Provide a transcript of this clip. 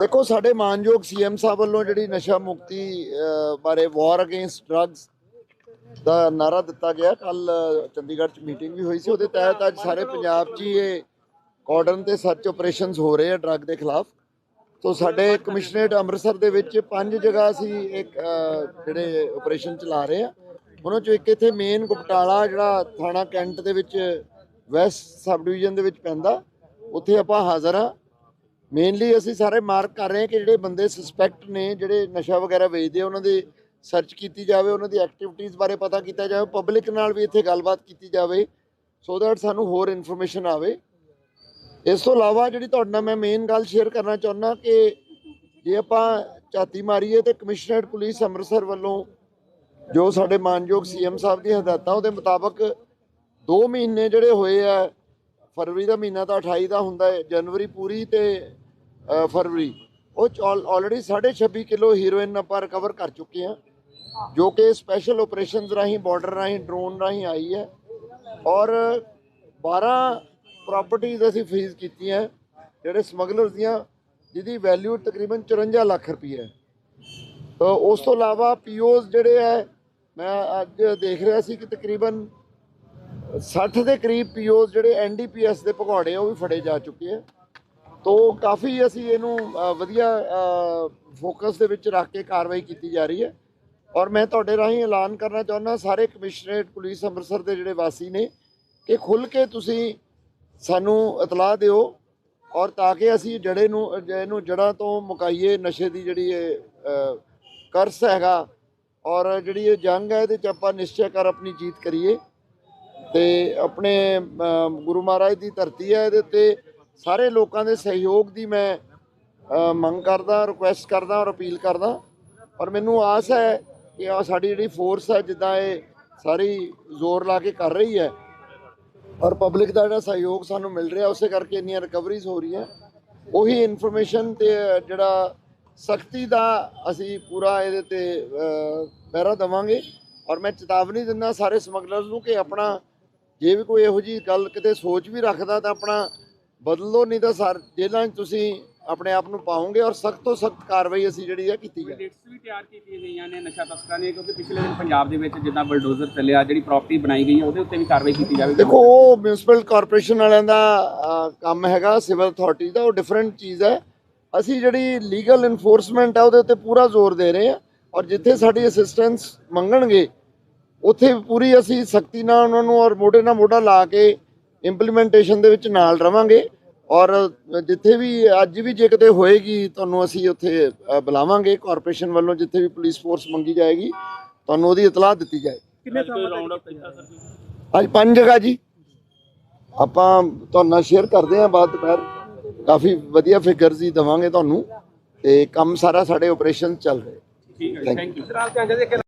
ਦੇਖੋ, ਸਾਡੇ ਮਾਨਯੋਗ ਸੀਐਮ ਸਾਹਿਬ ਵੱਲੋਂ ਜਿਹੜੀ ਨਸ਼ਾ ਮੁਕਤੀ ਬਾਰੇ ਵਾਰ ਅਗੇਂਸਟ ਡਰੱਗਸ ਦਾ ਨਾਰਾ ਦਿੱਤਾ ਗਿਆ। ਕੱਲ ਚੰਡੀਗੜ੍ਹ 'ਚ ਮੀਟਿੰਗ ਵੀ ਹੋਈ ਸੀ। ਉਹਦੇ ਤਹਿਤ ਅੱਜ ਸਾਰੇ ਪੰਜਾਬ 'ਚ ਹੀ ਇਹ ਕਾਰਡਨ ਤੇ ਸਰਚ ਆਪਰੇਸ਼ਨਸ ਹੋ ਰਹੇ ਆ ਡਰੱਗ ਦੇ ਖਿਲਾਫ। ਸੋ ਸਾਡੇ ਕਮਿਸ਼ਨਰੇਟ ਅੰਮ੍ਰਿਤਸਰ ਦੇ ਵਿੱਚ ਪੰਜ ਜਗ੍ਹਾ ਅਸੀਂ ਇੱਕ ਜਿਹੜੇ ਆਪਰੇਸ਼ਨ ਚਲਾ ਰਹੇ ਆ। ਉਹਨਾਂ ਚੋਂ ਇੱਕ ਇੱਥੇ ਮੇਨ ਗੁਪਟਾਲਾ, ਜਿਹੜਾ ਥਾਣਾ ਕੈਂਟ ਦੇ ਵਿੱਚ ਵੈਸਟ ਸਬ ਡਿਵੀਜ਼ਨ ਦੇ ਵਿੱਚ ਪੈਂਦਾ। ਉੱਥੇ ਆਪਾਂ ਹਾਜ਼ਰ ਆ। ਮੇਨਲੀ ਅਸੀਂ ਸਾਰੇ ਮਾਰਕ ਕਰ ਰਹੇ ਹਾਂ ਕਿ ਜਿਹੜੇ ਬੰਦੇ ਸਸਪੈਕਟ ਨੇ, ਜਿਹੜੇ ਨਸ਼ਾ ਵਗੈਰਾ ਵੇਚਦੇ ਆ, ਉਹਨਾਂ ਦੀ ਸਰਚ ਕੀਤੀ ਜਾਵੇ, ਉਹਨਾਂ ਦੀ ਐਕਟੀਵਿਟੀਜ਼ ਬਾਰੇ ਪਤਾ ਕੀਤਾ ਜਾਵੇ ਪਬਲਿਕ ਨਾਲ ਵੀ ਇੱਥੇ ਗੱਲਬਾਤ ਕੀਤੀ ਜਾਵੇ ਸੋ ਦੈਟ ਸਾਨੂੰ ਹੋਰ ਇਨਫੋਰਮੇਸ਼ਨ ਆਵੇ। ਇਸ ਤੋਂ ਇਲਾਵਾ ਜਿਹੜੀ ਤੁਹਾਡੇ ਨਾਲ ਮੈਂ ਮੇਨ ਗੱਲ ਸ਼ੇਅਰ ਕਰਨਾ ਚਾਹੁੰਦਾ ਕਿ ਜੇ ਆਪਾਂ ਝਾਤੀ ਮਾਰੀਏ ਤੇ ਕਮਿਸ਼ਨਰੇਟ ਪੁਲਿਸ ਅੰਮ੍ਰਿਤਸਰ ਵੱਲੋਂ ਜੋ ਸਾਡੇ ਮਾਨਯੋਗ ਸੀਐਮ ਸਾਹਿਬ ਦੀ ਹਦਾਇਤਾਂ ਉਹਦੇ ਮੁਤਾਬਕ 2 ਮਹੀਨੇ ਜਿਹੜੇ ਹੋਏ ਆ ਫਰਵਰੀ ਦਾ ਮਹੀਨਾ ਤਾਂ 28 ਦਾ ਹੁੰਦਾ ਹੈ, ਜਨਵਰੀ ਪੂਰੀ ਤੇ ਫਰਵਰੀ। ਉਹ ਚ ਆਲਰੇਡੀ 26 ਕਿਲੋ ਹੀਰੋਇਨ ਆਪਾਂ ਰਿਕਵਰ ਕਰ ਚੁੱਕੇ ਹਾਂ, ਜੋ ਕਿ ਸਪੈਸ਼ਲ ਆਪਰੇਸ਼ਨਸ ਰਾਹੀਂ ਬਾਰਡਰ ਰਾਹੀਂ ਡਰੋਨ ਰਾਹੀਂ ਆਈ ਹੈ। ਔਰ 12 ਪ੍ਰਾਪਰਟੀਆਂ ਅਸੀਂ ਫਰੀਜ਼ ਕੀਤੀਆਂ ਜਿਹੜੇ ਸਮਗਲਰਸ ਦੀਆਂ, ਜਿਹਦੀ ਵੈਲਿਊ ਤਕਰੀਬਨ 54 ਲੱਖ ਰੁਪਏ ਹੈ। ਉਸ ਤੋਂ ਇਲਾਵਾ ਪੀਓਜ਼ ਜਿਹੜੇ ਹੈ, ਮੈਂ ਅੱਜ ਦੇਖ ਰਿਹਾ ਸੀ ਕਿ ਤਕਰੀਬਨ 60 ਦੇ ਕਰੀਬ ਪੀਓਜ਼ ਜਿਹੜੇ ਐਨਡੀਪੀਐਸ ਦੇ ਭਗੌੜੇ ਉਹ ਵੀ ਫੜੇ ਜਾ ਚੁੱਕੇ ਆ। ਤੋ ਕਾਫੀ ਅਸੀਂ ਇਹਨੂੰ ਵਧੀਆ ਫੋਕਸ ਦੇ ਵਿੱਚ ਰੱਖ ਕੇ ਕਾਰਵਾਈ ਕੀਤੀ ਜਾ ਰਹੀ ਹੈ। ਔਰ ਮੈਂ ਤੁਹਾਡੇ ਰਾਹੀਂ ਐਲਾਨ ਕਰਨਾ ਚਾਹੁੰਦਾ, ਸਾਰੇ ਕਮਿਸ਼ਨਰੇਟ ਪੁਲਿਸ ਅੰਮ੍ਰਿਤਸਰ ਦੇ ਜਿਹੜੇ ਵਾਸੀ ਨੇ, ਕਿ ਖੁੱਲ ਕੇ ਤੁਸੀਂ ਸਾਨੂੰ ਇਤਲਾਹ ਦਿਓ ਔਰ ਤਾਂ ਕਿ ਅਸੀਂ ਜੜੇ ਨੂੰ, ਇਹਨੂੰ ਜੜਾਂ ਤੋਂ ਮੁਕਾਈਏ, ਨਸ਼ੇ ਦੀ ਜਿਹੜੀ ਇਹ ਕਰਸ ਹੈਗਾ ਔਰ ਜਿਹੜੀ ਇਹ ਜੰਗ ਹੈ, ਇਹਦੇ ਚ ਆਪਾਂ ਨਿਸ਼ਚੈ ਕਰ ਆਪਣੀ ਜੀਤ ਕਰੀਏ। ਤੇ ਆਪਣੇ ਗੁਰੂ ਮਹਾਰਾਜ ਦੀ ਧਰਤੀ ਹੈ ਇਹਦੇ ਉੱਤੇ ਸਾਰੇ ਲੋਕਾਂ ਦੇ ਸਹਿਯੋਗ ਦੀ ਮੈਂ ਮੰਗ ਕਰਦਾ ਰਿਕੁਐਸਟ ਕਰਦਾ ਔਰ ਅਪੀਲ ਕਰਦਾ। ਔਰ ਮੈਨੂੰ ਆਸ ਹੈ ਕਿ ਆ ਸਾਡੀ ਜਿਹੜੀ ਫੋਰਸ ਹੈ, ਜਿੱਦਾਂ ਇਹ ਸਾਰੀ ਜ਼ੋਰ ਲਾ ਕੇ ਕਰ ਰਹੀ ਹੈ, ਔਰ ਪਬਲਿਕ ਦਾ ਜਿਹੜਾ ਸਹਿਯੋਗ ਸਾਨੂੰ ਮਿਲ ਰਿਹਾ, ਉਸੇ ਕਰਕੇ ਇੰਨੀਆਂ ਰਿਕਵਰੀਜ਼ ਹੋ ਰਹੀਆਂ। ਉਹੀ ਇਨਫੋਰਮੇਸ਼ਨ ਤੇ, ਜਿਹੜਾ ਸਖਤੀ ਦਾ ਅਸੀਂ ਪੂਰਾ ਇਹਦੇ ਤੇ ਪਹਿਰਾ ਦੇਵਾਂਗੇ। ਔਰ ਮੈਂ ਚੇਤਾਵਨੀ ਦਿੰਦਾ ਸਾਰੇ ਸਮਗਲਰਸ ਨੂੰ ਕਿ ਆਪਣਾ ਜੇ ਵੀ ਕੋਈ ਇਹੋ ਜੀ ਗੱਲ ਕਿਤੇ ਸੋਚ ਵੀ ਰੱਖਦਾ ਤਾਂ ਆਪਣਾ ਬਦਲ ਨਹੀਂ ਤਾਂ ਸਰ ਜੇਲ੍ਹਾਂ 'ਚ ਤੁਸੀਂ ਆਪਣੇ ਆਪ ਨੂੰ ਪਾਓਗੇ ਔਰ ਸਖਤ ਤੋਂ ਸਖਤ ਕਾਰਵਾਈ ਅਸੀਂ ਜਿਹੜੀ ਹੈ ਕੀਤੀ ਜਾਏ ਡੇਟਸ ਵੀ ਤਿਆਰ ਕੀਤੀਆਂ ਗਈਆਂ ਨੇ ਨਸ਼ਾ ਤਸਕਰਾਂ ਨੇ ਕਿਉਂਕਿ ਪਿਛਲੇ ਦਿਨ ਪੰਜਾਬ ਦੇ ਵਿੱਚ ਜਿੱਦਾਂ ਬਲਡੋਜ਼ਰ ਚੱਲਿਆ ਜਿਹੜੀ ਪ੍ਰਾਪਰਟੀ ਬਣਾਈ ਗਈ ਹੈ ਉਹਦੇ ਉੱਤੇ ਵੀ ਕਾਰਵਾਈ ਕੀਤੀ ਜਾਵੇਗੀ। ਦੇਖੋ ਉਹ ਮਿਊਨਿਸਪਲ ਕਾਰਪੋਰੇਸ਼ਨ ਵਾਲਿਆਂ ਦਾ ਕੰਮ ਹੈਗਾ ਸਿਵਲ ਅਥਾਰਟੀ ਦਾ ਉਹ ਡਿਫਰੈਂਟ ਚੀਜ਼ ਹੈ। ਅਸੀਂ ਜਿਹੜੀ ਲੀਗਲ ਇਨਫੋਰਸਮੈਂਟ ਹੈ ਉਹਦੇ ਉੱਤੇ ਪੂਰਾ ਜ਼ੋਰ ਦੇ ਰਹੇ ਹਾਂ ਔਰ ਜਿੱਥੇ ਸਾਡੀ ਅਸਿਸਟੈਂਸ ਮੰਗਣਗੇ ਉੱਥੇ ਪੂਰੀ ਅਸੀਂ ਸਖਤੀ ਨਾਲ ਉਹਨਾਂ ਨੂੰ ਔਰ ਮੋਢੇ ਨਾਲ ਮੋਢਾ ਲਾ ਕੇ ਇੰਪਲੀਮੈਂਟੇਸ਼ਨ ਦੇ ਵਿੱਚ ਨਾਲ ਰਵਾਂਗੇ। ਔਰ ਜਿੱਥੇ ਵੀ ਅੱਜ ਵੀ ਜੇ ਕਿਤੇ ਹੋਏਗੀ ਤੁਹਾਨੂੰ ਅਸੀਂ ਉੱਥੇ ਬੁਲਾਵਾਂਗੇ ਕਾਰਪੋਰੇਸ਼ਨ ਵੱਲੋਂ ਜਿੱਥੇ ਵੀ ਪੁਲਿਸ ਫੋਰਸ ਮੰਗੀ ਜਾਏਗੀ ਤੁਹਾਨੂੰ ਉਹਦੀ ਇਤਲਾਹ ਦਿੱਤੀ ਜਾਏ ਕਿੰਨੇ ਰਾਉਂਡ ਅਪ ਕੀਤਾ ਸਰ ਅੱਜ ਪੰਜ ਜਗ੍ਹਾ ਜੀ। ਆਪਾਂ ਤੁਹਾਨੂੰ ਨਾਲ ਸ਼ੇਅਰ ਕਰਦੇ ਹਾਂ ਬਾਅਦ ਦੁਪਹਿਰ ਕਾਫੀ ਵਧੀਆ ਫਿਗਰਸ ਹੀ ਦਵਾਂਗੇ ਤੁਹਾਨੂੰ। ਤੇ ਕੰਮ ਸਾਰਾ ਸਾਡੇ ਆਪਰੇਸ਼ਨ ਚੱਲ ਰਹੇ। ਠੀਕ ਹੈ ਥੈਂਕ ਯੂ